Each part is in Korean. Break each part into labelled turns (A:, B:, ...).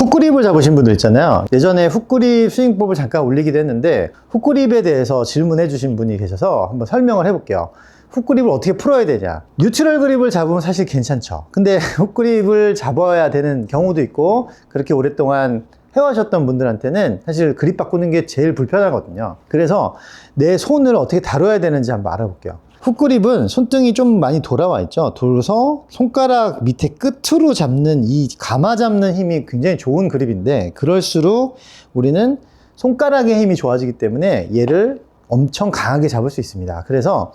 A: 훅그립을 잡으신 분들 있잖아요. 예전에 훅그립 스윙법을 잠깐 올리기도 했는데 훅그립에 대해서 질문해 주신 분이 계셔서 한번 설명을 해볼게요. 훅그립을 어떻게 풀어야 되냐. 뉴트럴 그립을 잡으면 사실 괜찮죠. 근데 훅그립을 잡아야 되는 경우도 있고 그렇게 오랫동안 해와셨던 분들한테는 사실 그립 바꾸는 게 제일 불편하거든요. 그래서 내 손을 어떻게 다뤄야 되는지 한번 알아볼게요. 훅그립은 손등이 좀 많이 돌아와 있죠. 돌아서 손가락 밑에 끝으로 잡는 이 감아 잡는 힘이 굉장히 좋은 그립인데 그럴수록 우리는 손가락의 힘이 좋아지기 때문에 얘를 엄청 강하게 잡을 수 있습니다. 그래서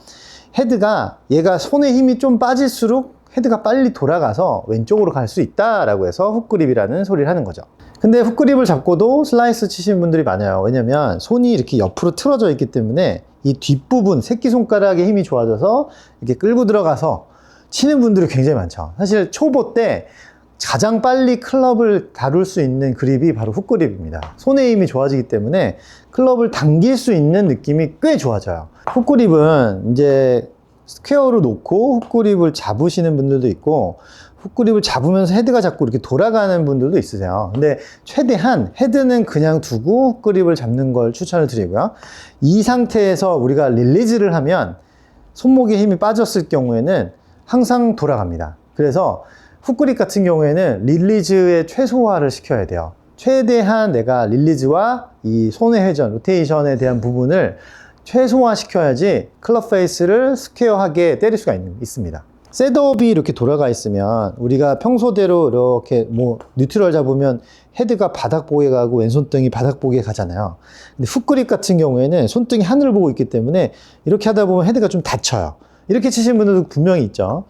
A: 헤드가 얘가 손에 힘이 좀 빠질수록 헤드가 빨리 돌아가서 왼쪽으로 갈 수 있다라고 해서 훅그립이라는 소리를 하는 거죠. 근데 훅그립을 잡고도 슬라이스 치시는 분들이 많아요. 왜냐면 손이 이렇게 옆으로 틀어져 있기 때문에 이 뒷부분, 새끼손가락에 힘이 좋아져서 이렇게 끌고 들어가서 치는 분들이 굉장히 많죠. 사실 초보 때 가장 빨리 클럽을 다룰 수 있는 그립이 바로 훅그립입니다. 손의 힘이 좋아지기 때문에 클럽을 당길 수 있는 느낌이 꽤 좋아져요. 훅그립은 이제 스퀘어로 놓고 훅그립을 잡으시는 분들도 있고 훅그립을 잡으면서 헤드가 자꾸 이렇게 돌아가는 분들도 있으세요. 근데 최대한 헤드는 그냥 두고 훅그립을 잡는 걸 추천을 드리고요. 이 상태에서 우리가 릴리즈를 하면 손목에 힘이 빠졌을 경우에는 항상 돌아갑니다. 그래서 훅그립 같은 경우에는 릴리즈의 최소화를 시켜야 돼요. 최대한 내가 릴리즈와 이 손의 회전, 로테이션에 대한 부분을 최소화 시켜야지 클럽 페이스를 스퀘어하게 때릴 수가 있, 있습니다. 셋업이 이렇게 돌아가 있으면 우리가 평소대로 이렇게 뭐 뉴트럴 잡으면 헤드가 바닥 보게 가고 왼손등이 바닥 보게 가잖아요. 근데 훅그립 같은 경우에는 손등이 하늘을 보고 있기 때문에 이렇게 하다 보면 헤드가 좀 다쳐요. 이렇게 치시는 분들도 분명히 있죠.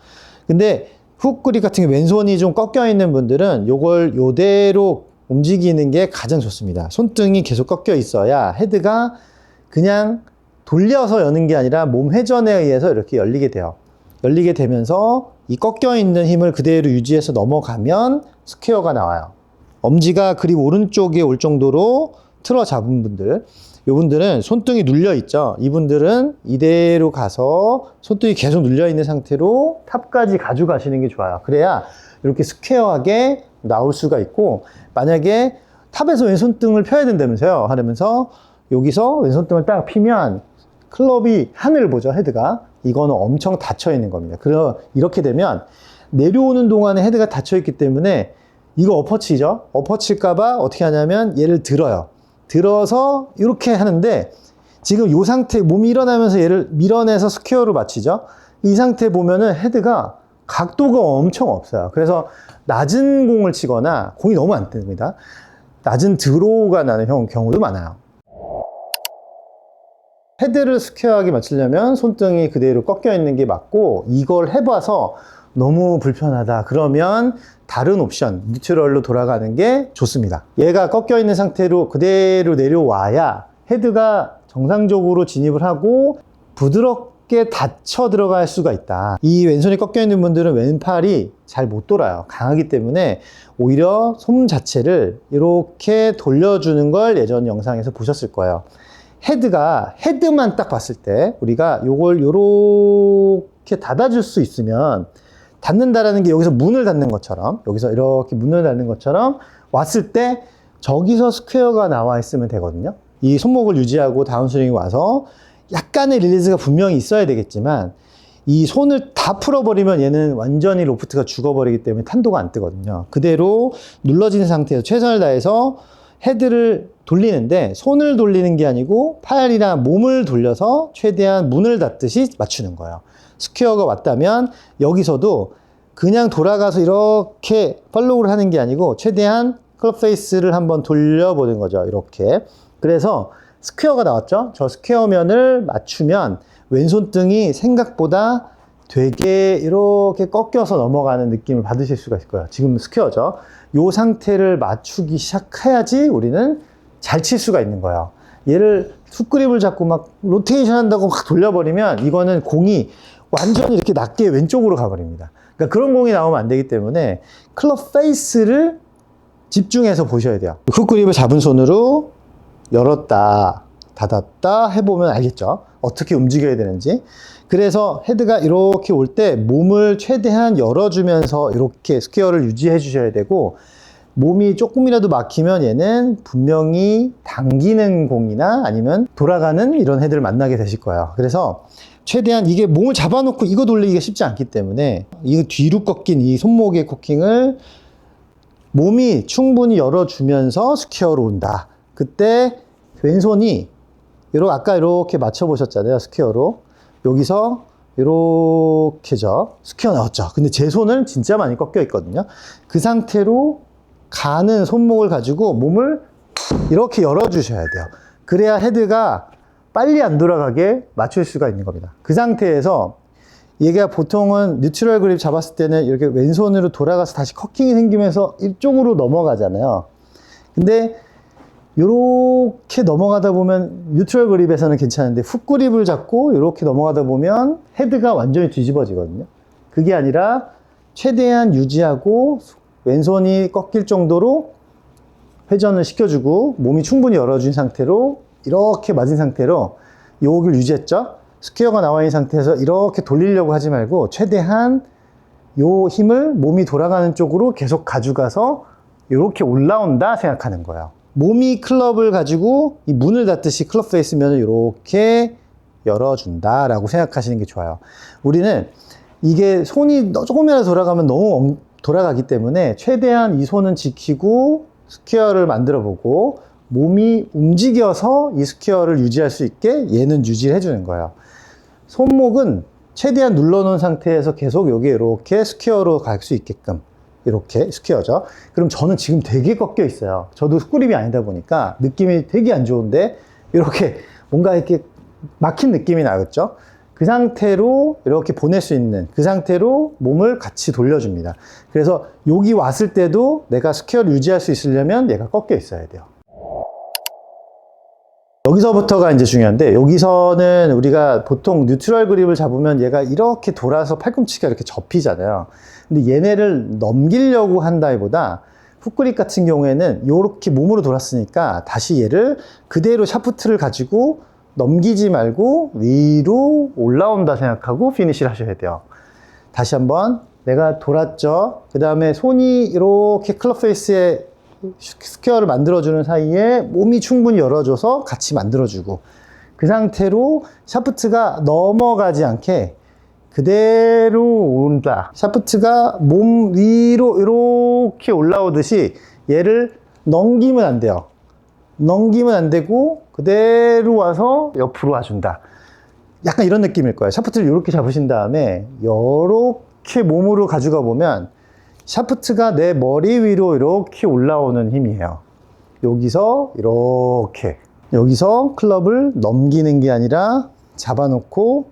A: 근데 훅그립 같은 경우 왼손이 좀 꺾여 있는 분들은 요걸 요대로 움직이는 게 가장 좋습니다. 손등이 계속 꺾여 있어야 헤드가 그냥 돌려서 여는 게 아니라 몸 회전에 의해서 이렇게 열리게 돼요. 열리게 되면서 이 꺾여 있는 힘을 그대로 유지해서 넘어가면 스퀘어가 나와요. 엄지가 그립 오른쪽에 올 정도로 틀어 잡은 분들, 이분들은 손등이 눌려 있죠. 이분들은 이대로 가서 손등이 계속 눌려 있는 상태로 탑까지 가져가시는 게 좋아요. 그래야 이렇게 스퀘어하게 나올 수가 있고, 만약에 탑에서 왼손등을 펴야 된다면서요. 하면서 여기서 왼손등을 딱 피면 클럽이 하늘을 보죠, 헤드가. 이거는 엄청 닫혀 있는 겁니다. 그러 이렇게 되면 내려오는 동안에 헤드가 닫혀 있기 때문에 이거 엎어치죠. 엎어칠까봐 어떻게 하냐면 얘를 들어요. 들어서 이렇게 하는데 지금 이 상태 몸이 일어나면서 얘를 밀어내서 스퀘어로 맞추죠. 이 상태 보면은 헤드가 각도가 엄청 없어요. 그래서 낮은 공을 치거나 공이 너무 안 뜹니다. 낮은 드로우가 나는 경우도 많아요. 헤드를 스퀘어하게 맞추려면 손등이 그대로 꺾여 있는 게 맞고 이걸 해봐서 너무 불편하다. 그러면 다른 옵션 뉴트럴로 돌아가는 게 좋습니다. 얘가 꺾여 있는 상태로 그대로 내려와야 헤드가 정상적으로 진입을 하고 부드럽게 닫혀 들어갈 수가 있다. 이 왼손이 꺾여 있는 분들은 왼팔이 잘 못 돌아요. 강하기 때문에 오히려 손 자체를 이렇게 돌려주는 걸 예전 영상에서 보셨을 거예요 헤드가 헤드만 딱 봤을 때 우리가 요걸 요렇게 닫아줄 수 있으면 닫는다라는 게 여기서 문을 닫는 것처럼 여기서 이렇게 문을 닫는 것처럼 왔을 때 저기서 스퀘어가 나와 있으면 되거든요. 이 손목을 유지하고 다운스윙이 와서 약간의 릴리즈가 분명히 있어야 되겠지만 이 손을 다 풀어버리면 얘는 완전히 로프트가 죽어버리기 때문에 탄도가 안 뜨거든요. 그대로 눌러진 상태에서 최선을 다해서 헤드를 돌리는데 손을 돌리는 게 아니고 팔이나 몸을 돌려서 최대한 문을 닫듯이 맞추는 거예요. 스퀘어가 왔다면 여기서도 그냥 돌아가서 이렇게 팔로우를 하는 게 아니고 최대한 클럽 페이스를 한번 돌려보는 거죠. 이렇게. 그래서 스퀘어가 나왔죠. 저 스퀘어면을 맞추면 왼손등이 생각보다 되게 이렇게 꺾여서 넘어가는 느낌을 받으실 수가 있을 거예요. 지금 스퀘어죠. 이 상태를 맞추기 시작해야지 우리는 잘 칠 수가 있는 거예요. 얘를 툭그립을 잡고 막 로테이션 한다고 막 돌려버리면 이거는 공이 완전히 이렇게 낮게 왼쪽으로 가버립니다. 그러니까 그런 공이 나오면 안 되기 때문에 클럽 페이스를 집중해서 보셔야 돼요. 훅그립을 잡은 손으로 열었다, 닫았다 해보면 알겠죠? 어떻게 움직여야 되는지. 그래서 헤드가 이렇게 올 때 몸을 최대한 열어주면서 이렇게 스퀘어를 유지해 주셔야 되고 몸이 조금이라도 막히면 얘는 분명히 당기는 공이나 아니면 돌아가는 이런 헤드를 만나게 되실 거예요. 그래서 최대한 이게 몸을 잡아놓고 이거 돌리기가 쉽지 않기 때문에 이 뒤로 꺾인 이 손목의 코킹을 몸이 충분히 열어주면서 스퀘어로 온다. 그때 왼손이 이렇게 아까 이렇게 맞춰 보셨잖아요. 스퀘어로. 여기서 이렇게죠. 스퀘어 나왔죠. 근데 제 손은 진짜 많이 꺾여 있거든요. 그 상태로 가는 손목을 가지고 몸을 이렇게 열어 주셔야 돼요. 그래야 헤드가 빨리 안 돌아가게 맞출 수가 있는 겁니다. 그 상태에서 얘가 보통은 뉴트럴 그립 잡았을 때는 이렇게 왼손으로 돌아가서 다시 커킹이 생기면서 이쪽으로 넘어가잖아요. 근데 이렇게 넘어가다 보면 뉴트럴 그립에서는 괜찮은데 훅 그립을 잡고 이렇게 넘어가다 보면 헤드가 완전히 뒤집어지거든요. 그게 아니라 최대한 유지하고 왼손이 꺾일 정도로 회전을 시켜주고 몸이 충분히 열어준 상태로 이렇게 맞은 상태로 요을 유지했죠. 스퀘어가 나와 있는 상태에서 이렇게 돌리려고 하지 말고 최대한 요 힘을 몸이 돌아가는 쪽으로 계속 가져가서 이렇게 올라온다 생각하는 거예요. 몸이 클럽을 가지고 이 문을 닫듯이 클럽 페이스면을 이렇게 열어준다라고 생각하시는 게 좋아요. 우리는 이게 손이 조금이라도 돌아가면 너무 엉- 돌아가기 때문에 최대한 이 손은 지키고 스퀘어를 만들어 보고 몸이 움직여서 이 스퀘어를 유지할 수 있게 얘는 유지를 해주는 거예요. 손목은 최대한 눌러 놓은 상태에서 계속 여기 이렇게 스퀘어로 갈 수 있게끔 이렇게 스퀘어죠. 그럼 저는 지금 되게 꺾여 있어요. 저도 훅그립이 아니다 보니까 느낌이 되게 안 좋은데 이렇게 뭔가 이렇게 막힌 느낌이 나겠죠. 그 상태로 이렇게 보낼 수 있는 그 상태로 몸을 같이 돌려줍니다. 그래서 여기 왔을 때도 내가 스퀘어를 유지할 수 있으려면 얘가 꺾여 있어야 돼요. 여기서부터가 이제 중요한데 여기서는 우리가 보통 뉴트럴 그립을 잡으면 얘가 이렇게 돌아서 팔꿈치가 이렇게 접히잖아요. 근데 얘네를 넘기려고 한다기보다 훅그립 같은 경우에는 이렇게 몸으로 돌았으니까 다시 얘를 그대로 샤프트를 가지고 넘기지 말고 위로 올라온다 생각하고 피니시를 하셔야 돼요. 다시 한번 내가 돌았죠. 그 다음에 손이 이렇게 클럽 페이스에 스퀘어를 만들어주는 사이에 몸이 충분히 열어줘서 같이 만들어주고 그 상태로 샤프트가 넘어가지 않게 그대로 온다. 샤프트가 몸 위로 이렇게 올라오듯이 얘를 넘기면 안 돼요. 넘기면 안 되고 그대로 와서 옆으로 와준다. 약간 이런 느낌일 거예요. 샤프트를 이렇게 잡으신 다음에 이렇게 몸으로 가져가 보면 샤프트가 내 머리 위로 이렇게 올라오는 힘이에요. 여기서 이렇게 여기서 클럽을 넘기는 게 아니라 잡아놓고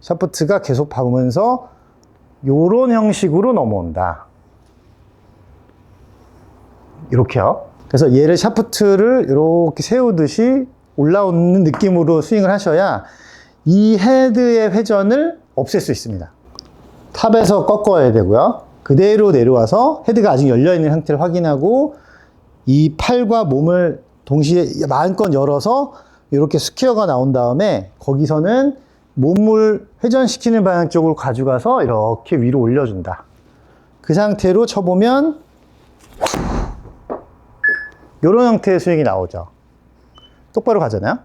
A: 샤프트가 계속 박으면서 요런 형식으로 넘어온다. 이렇게요. 그래서 얘를 샤프트를 이렇게 세우듯이 올라오는 느낌으로 스윙을 하셔야 이 헤드의 회전을 없앨 수 있습니다. 탑에서 꺾어야 되고요. 그대로 내려와서 헤드가 아직 열려있는 상태를 확인하고 이 팔과 몸을 동시에 마음껏 열어서 이렇게 스퀘어가 나온 다음에 거기서는 몸을 회전시키는 방향 쪽으로 가져가서 이렇게 위로 올려준다. 그 상태로 쳐보면 이런 형태의 스윙이 나오죠. 똑바로 가잖아요.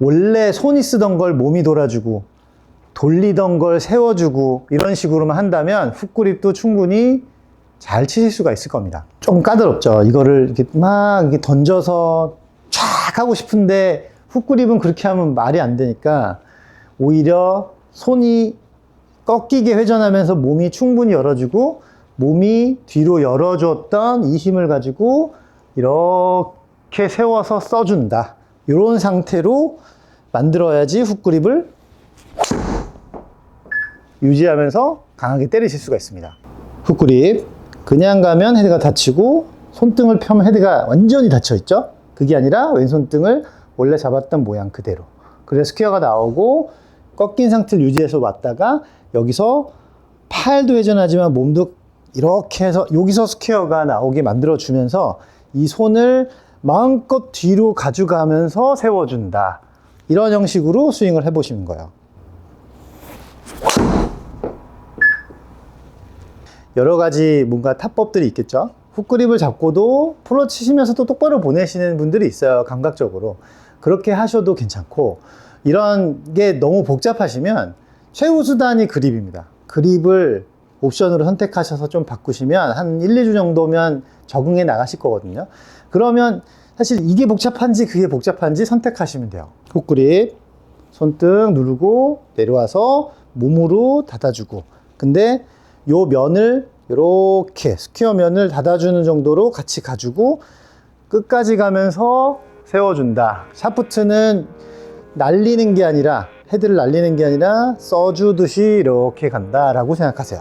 A: 원래 손이 쓰던 걸 몸이 돌아주고 돌리던 걸 세워주고 이런 식으로만 한다면 훅그립도 충분히 잘 치실 수가 있을 겁니다. 좀 까다롭죠. 이거를 이렇게 막 이렇게 던져서 쫙 하고 싶은데 훅그립은 그렇게 하면 말이 안 되니까 오히려 손이 꺾이게 회전하면서 몸이 충분히 열어주고 몸이 뒤로 열어줬던 이 힘을 가지고 이렇게 세워서 써준다. 이런 상태로 만들어야지 훅그립을 유지하면서 강하게 때리실 수가 있습니다. 훅그립 그냥 가면 헤드가 다치고 손등을 펴면 헤드가 완전히 닫혀 있죠. 그게 아니라 왼손등을 원래 잡았던 모양 그대로. 그래서 스퀘어가 나오고 꺾인 상태를 유지해서 왔다가 여기서 팔도 회전하지만 몸도 이렇게 해서 여기서 스퀘어가 나오게 만들어 주면서 이 손을 마음껏 뒤로 가져가면서 세워준다. 이런 형식으로 스윙을 해보시는 거예요. 여러 가지 뭔가 타법들이 있겠죠. 훅그립을 잡고도 프로 치시면서도 똑바로 보내시는 분들이 있어요. 감각적으로. 그렇게 하셔도 괜찮고, 이런 게 너무 복잡하시면 최후 수단이 그립입니다. 그립을 옵션으로 선택하셔서 좀 바꾸시면 한 1, 2주 정도면 적응해 나가실 거거든요. 그러면 사실 이게 복잡한지 그게 복잡한지 선택하시면 돼요. 훅그립, 손등 누르고 내려와서 몸으로 닫아주고. 근데 요 면을 이렇게 스퀘어 면을 닫아주는 정도로 같이 가지고 끝까지 가면서 세워준다. 샤프트는 날리는 게 아니라 헤드를 날리는 게 아니라 써주듯이 이렇게 간다라고 생각하세요.